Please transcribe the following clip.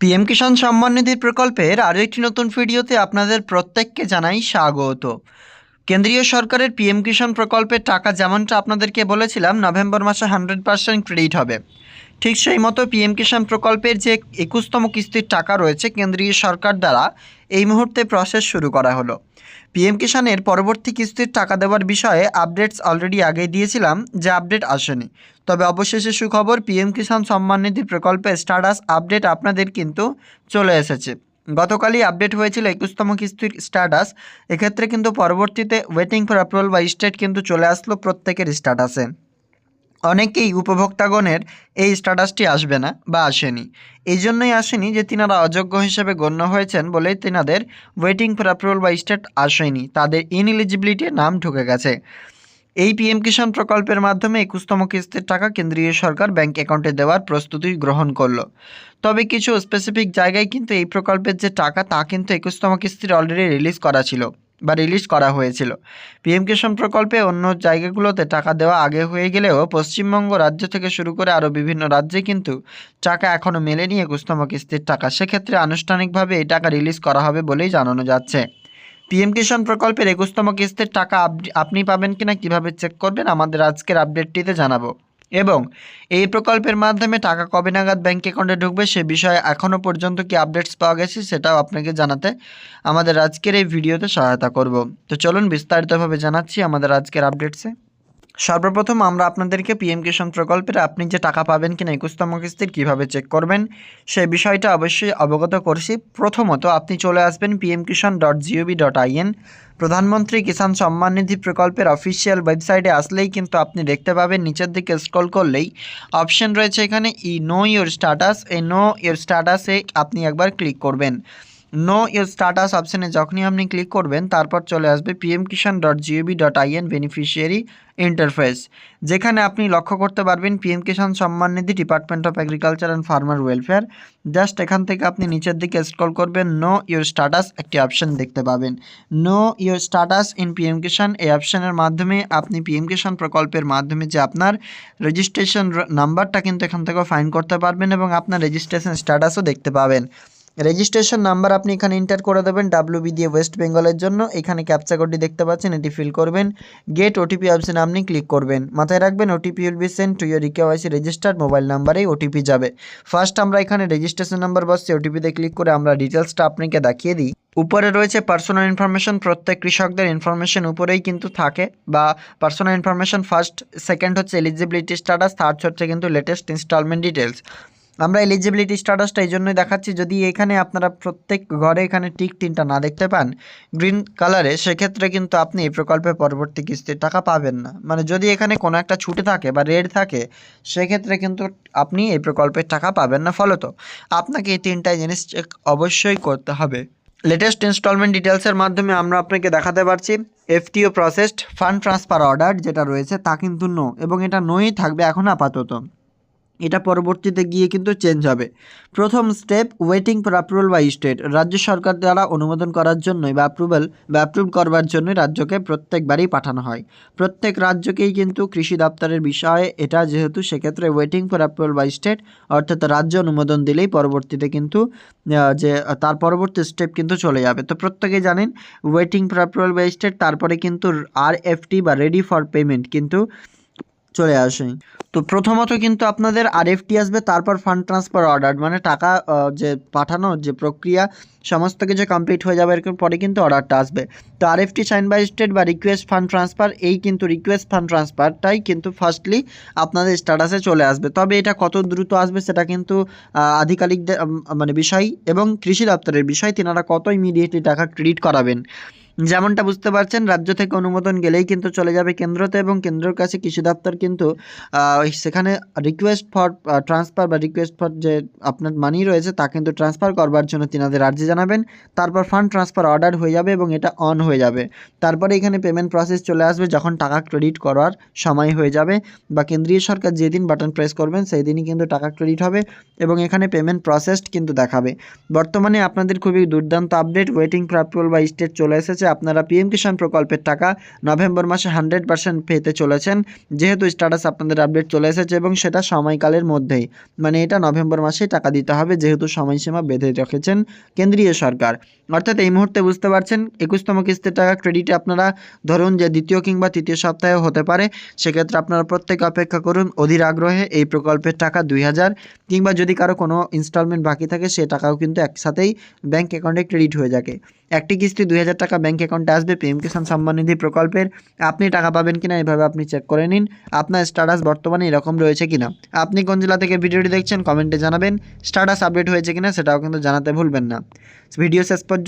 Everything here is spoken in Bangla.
পিএম কিষাণ সম্মান নিধি প্রকল্পের আরও একটি নতুন ভিডিওতে আপনাদের প্রত্যেককে জানাই স্বাগত। কেন্দ্রীয় সরকারের পিএম কিষাণ প্রকল্পের টাকা যেমনটা আপনাদেরকে বলেছিলাম, নভেম্বর মাসে হান্ড্রেড পার্সেন্ট ক্রেডিট হবে। ঠিক সেই মতো পিএম কিষাণ প্রকল্পের যে একুশতম কিস্তির টাকা রয়েছে কেন্দ্রীয় সরকার দ্বারা, এই মুহূর্তে প্রসেস শুরু করা হলো। পিএম কিষাণের পরবর্তী কিস্তির টাকা দেওয়ার বিষয়ে আপডেটস অলরেডি আগে দিয়েছিলাম, যে আপডেট আসেনি। তবে অবশেষে সুখবর পিএম কিষাণ সম্মান নিধি প্রকল্পে স্টাটাস আপডেট আপনাদের কিন্তু চলে এসেছে। গতকালই আপডেট হয়েছিল একুশতম কিস্তির স্ট্যাটাস এক্ষেত্রে কিন্তু পরবর্তীতে ওয়েটিং ফর অ্যাপ্রুভাল বা স্টেট কিন্তু চলে আসলো প্রত্যেকের স্ট্যাটাসে অনেকেই উপভোক্তাগণের এই স্ট্যাটাসটি আসবে না বা আসেনি। এই জন্যই আসেনি যে তিনারা অযোগ্য হিসেবে গণ্য হয়েছেন বলে তিনাদের ওয়েটিং ফর অ্যাপ্রুভাল বা স্টেট আসেনি। তাদের ইনএলিজিবিলিটির নাম ঢুকে গেছে। এই পিএম কিষাণ প্রকল্পের মাধ্যমে একুশতম কিস্তির টাকা কেন্দ্রীয় সরকার ব্যাংক অ্যাকাউন্টে দেওয়ার প্রস্তুতি গ্রহণ করল। তবে কিছু স্পেসিফিক জায়গায় কিন্তু এই প্রকল্পের যে টাকা তা কিন্তু একুশতম কিস্তির অলরেডি রিলিজ করা ছিল। বা রিলিজ করা হয়েছিল। পিএম কিষাণ প্রকল্পে অন্য জায়গাগুলোতে টাকা দেওয়া আগে হয়ে গেলেও পশ্চিমবঙ্গ রাজ্য থেকে শুরু করে আরও বিভিন্ন রাজ্যে কিন্তু টাকা এখনও মেলেনি একুশতম কিস্তির টাকা। সেক্ষেত্রে আনুষ্ঠানিকভাবে এই টাকা রিলিজ করা হবে বলেই জানানো যাচ্ছে। পিএম কিষাণ প্রকল্পের একুশতম কিস্তির টাকা আপ- আপনি পাবেন কিনা কীভাবে চেক করবেন আমাদের আজকের আপডেটটিতে জানাব। এবং এই প্রকল্পের মাধ্যমে টাকা কবে নাগাদ ব্যাঙ্ক অ্যাকাউন্টে ঢুকবে সে বিষয়ে এখনও পর্যন্ত কি আপডেটস পাওয়া গেছে সেটাও আপনাকে জানাতে আমাদের আজকের এই ভিডিওতে সহায়তা করব। তো চলুন বিস্তারিতভাবে জানাচ্ছি আমাদের আজকের আপডেটসে সর্বপ্রথম আমরা আপনাদেরকে পিএম কিষাণ প্রকল্পের আপনি যে টাকা পাবেন কিনা একুশতম কিস্তির কীভাবে চেক করবেন সেই বিষয়টা অবশ্যই অবগত করছি। প্রথমত আপনি চলে আসবেন PM Kisan dot GOV dot IN Pradhanmantri Kisan Samman নিধি প্রকল্পের অফিসিয়াল ওয়েবসাইটে আসলেই কিন্তু আপনি দেখতে পাবেন, নিচের দিকে স্ক্রল করলেই অপশন রয়েছে এখানে ই নো ইওর স্ট্যাটাস এই নো ইওর স্ট্যাটাসে আপনি একবার ক্লিক করবেন। নো ইওর স্ট্যাটাস অপশানে যখনই আপনি ক্লিক করবেন, তারপর চলে আসবে PM Kisan dot gov dot IN beneficiary interface যেখানে আপনি লক্ষ্য করতে পারবেন PM Kisan Samman Nidhi department of agriculture and farmer welfare just এখান থেকে আপনি নিচের দিকে স্ক্রল করবেন নো ইওর স্টাটাস একটি অপশন দেখতে পাবেন। Know your status in PM Kisan, এই অপশানের মাধ্যমে আপনি পিএম কিষাণ প্রকল্পের মাধ্যমে যে আপনার রেজিস্ট্রেশন নাম্বারটা কিন্তু এখান থেকে ফাইন করতে পারবেন এবং আপনার রেজিস্ট্রেশন স্ট্যাটাসও দেখতে পাবেন। রেজিস্ট্রেশন নাম্বার আপনি এখানে এন্টার করে দেবেন ডাব্লিউ বি দিয়ে ওয়েস্ট বেঙ্গলের জন্য। এখানে ক্যাপচা কোডটি দেখতে পাচ্ছেন, এটি ফিল করবেন। গেট ওটিপি অপশানে আপনি ক্লিক করবেন। মাথায় রাখবেন OTP will be send to your রিকেওয়াইসি registered mobile নাম্বারেই ওটিপি যাবে। ফার্স্ট আমরা এখানে রেজিস্ট্রেশন নাম্বার বসছে ওটিপিতে ক্লিক করে আমরা ডিটেলসটা আপনাকে দেখিয়ে দিই। উপরে রয়েছে পার্সোনাল ইনফরমেশন প্রত্যেক কৃষকদের ইনফরমেশন উপরেই কিন্তু থাকে বা পার্সোনাল ইনফরমেশন ফার্স্ট সেকেন্ড হচ্ছে এলিজিবিলিটি স্ট্যাটাস থার্ড হচ্ছে কিন্তু লেটেস্ট ইনস্টলমেন্ট ডিটেলস আমরা এলিজিবিলিটি স্ট্যাটাসটা এই জন্যই দেখাচ্ছি, যদি এখানে আপনারা প্রত্যেক ঘরে এখানে টিক তিনটা না দেখতে পান গ্রিন কালারে সেক্ষেত্রে কিন্তু আপনি এই প্রকল্পে পরবর্তী কিস্তির টাকা পাবেন না। মানে যদি এখানে কোনো একটা ছুটে থাকে বা রেড থাকে, সেক্ষেত্রে কিন্তু আপনি এই প্রকল্পের টাকা পাবেন না ফলত। আপনাকে এই তিনটা জিনিস চেক অবশ্যই করতে হবে। লেটেস্ট ইনস্টলমেন্ট ডিটেলসের মাধ্যমে আমরা আপনাকে দেখাতে পারছি। FTO processed fund transfer order যেটা রয়েছে তা কিন্তু নো এবং এটা নোই থাকবে এখন আপাতত। এটা পরবর্তীতে গিয়ে কিন্তু চেঞ্জ হবে। প্রথম step waiting for approval by state রাজ্য সরকার দ্বারা অনুমোদন করার জন্যই বা অ্যাপ্রুভাল বা অ্যাপ্রুভ করবার জন্যই রাজ্যকে প্রত্যেকবারই পাঠানো হয়। প্রত্যেক রাজ্যকেই কিন্তু কৃষি দপ্তরের বিষয়ে এটা যেহেতু সেক্ষেত্রে waiting for approval by state অর্থাৎ রাজ্য অনুমোদন দিলেই পরবর্তীতে কিন্তু যে, তার পরবর্তী স্টেপ কিন্তু চলে যাবে। তো প্রত্যেকেই জানেন waiting for approval by state তারপরে কিন্তু আর এফটি বা রেডি ফর পেমেন্ট কিন্তু চলে আসে। তো প্রথমত কিন্তু আপনাদের আরএফটি আসবে, তারপর ফান্ড ট্রান্সফার অর্ডার মানে টাকা যে পাঠানোর যে প্রক্রিয়া, সমস্ত কিছু কমপ্লিট হয়ে যাবে এরকম পরে কিন্তু অর্ডারটা আসবে। তো আরএফটি সাইন বাই স্টেট বা রিকোয়েস্ট ফান্ড ট্রান্সফার, এই কিন্তু রিকোয়েস্ট ফান্ড ট্রান্সফারটাই কিন্তু ফার্স্টলি আপনাদের স্ট্যাটাসে চলে আসবে। তবে এটা কত দ্রুত আসবে সেটা কিন্তু আধিকারিকদের মানে বিষয় এবং কৃষি দপ্তরের বিষয়, তিনারা কত ইমিডিয়েটলি টাকা ক্রেডিট করাবেন। যেমনটা বুঝতে পারছেন, রাজ্য থেকে অনুমোদন গেলেই কিন্তু চলে যাবে কেন্দ্রতে এবং কেন্দ্রের কাছে কৃষি দপ্তর কিন্তু সেখানে রিকোয়েস্ট ফর ট্রান্সফার বা রিকোয়েস্ট ফর যে আপনার মানি রয়েছে তা কিন্তু ট্রান্সফার করবার জন্য তিনাদের আর্জি জানাবেন। তারপর ফান্ড ট্রান্সফার অর্ডার হয়ে যাবে এবং এটা অন হয়ে যাবে। তারপরে এখানে পেমেন্ট প্রসেস চলে আসবে যখন টাকা ক্রেডিট করার সময় হয়ে যাবে বা কেন্দ্রীয় সরকার যেদিন বাটন প্রেস করবেন সেই দিনই কিন্তু টাকা ক্রেডিট হবে এবং এখানে পেমেন্ট প্রসেসড কিন্তু দেখাবে। বর্তমানে আপনাদের খুবই দুর্দান্ত আপডেট ওয়েটিং ফর বা স্টেট চলে এসেছে। আপনারা পিএম কিষাণ প্রকল্পের টাকা নভেম্বর মাসে হান্ড্রেড পার্সেন্ট পেতে চলেছেন। যেহেতু স্ট্যাটাস আপনাদের আপডেট চলে এসেছে এবং সেটা সময়কালের মধ্যেই। মানে এটা নভেম্বর মাসেই টাকা দিতে হবে, যেহেতু সময়সীমা বেঁধে রেখেছেন কেন্দ্রীয় সরকার। অর্থাৎ এই মুহূর্তে বুঝতে পারছেন, একুশতম কিস্তির টাকা ক্রেডিটে আপনারা ধরুন যে দ্বিতীয় কিংবা তৃতীয় সপ্তাহে হতে পারে, সেক্ষেত্রে আপনারা প্রত্যেকে অপেক্ষা করুন অধীর আগ্রহে এই প্রকল্পের টাকা দুই হাজার কিংবা যদি কারও কোনো ইনস্টলমেন্ট বাকি থাকে, সে টাকাও কিন্তু একসাথেই ব্যাঙ্ক অ্যাকাউন্টে ক্রেডিট হয়ে যাবে। একটি কিস্তি দুই হাজার টাকা ব্যাঙ্ক অ্যাকাউন্টে আসবে পিএম কিষাণ সম্মান নিধি প্রকল্পের, আপনি টাকা পাবেন কিনা এভাবে আপনি চেক করে নিন, আপনার স্ট্যাটাস বর্তমানে এরকম রয়েছে কিনা। আপনি কোন জেলা থেকে ভিডিওটি দেখছেন কমেন্টে জানাবেন স্ট্যাটাস আপডেট হয়েছে কিনা, সেটাও কিন্তু জানাতে ভুলবেন না। video as per